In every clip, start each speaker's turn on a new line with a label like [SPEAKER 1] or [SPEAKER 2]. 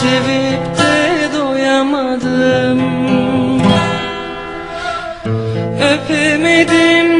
[SPEAKER 1] sevip de doyamadım. Öpemedim.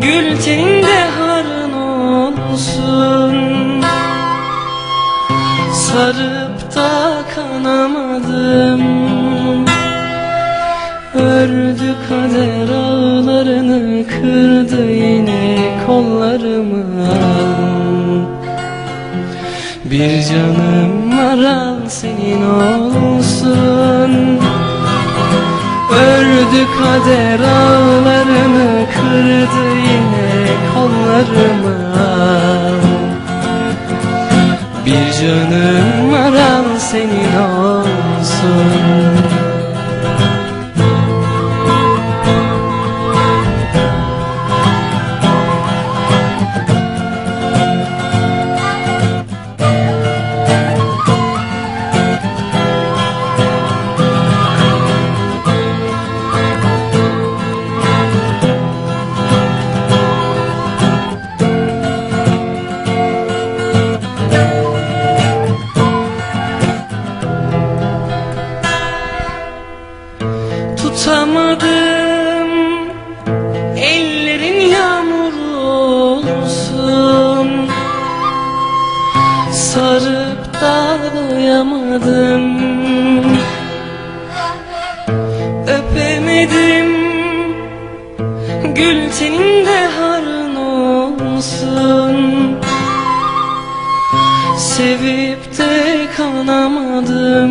[SPEAKER 1] Gül tinde harın olsun. Sarıp da kanamadım. Ördü kader ağlarını kırdı yine kollarımı. Bir canım var al senin olsun. Ördü kader ağlarını kırdı yine kollarımı. Bir canım var al senin olsun Tutamadım. Ellerin yağmur olsun. Sarıp da doyamadım. Öpemedim. Gül teninde harın olsun. Sevip de kanamadım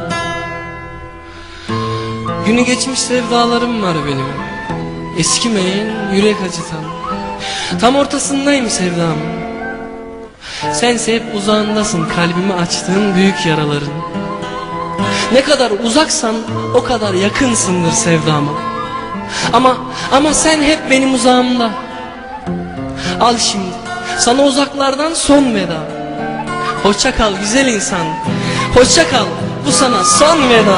[SPEAKER 1] Günü geçmiş sevdalarım var benim. Eskimeyen yürek acıtan. Tam ortasındayım sevdam. Sense hep uzağındasın kalbimi açtığın büyük yaraların. Ne kadar uzaksan o kadar yakınsındır sevdama Ama ama sen hep benim uzağımda. Al şimdi sana uzaklardan son veda. Hoşça kal güzel insan. Hoşça kal bu sana son veda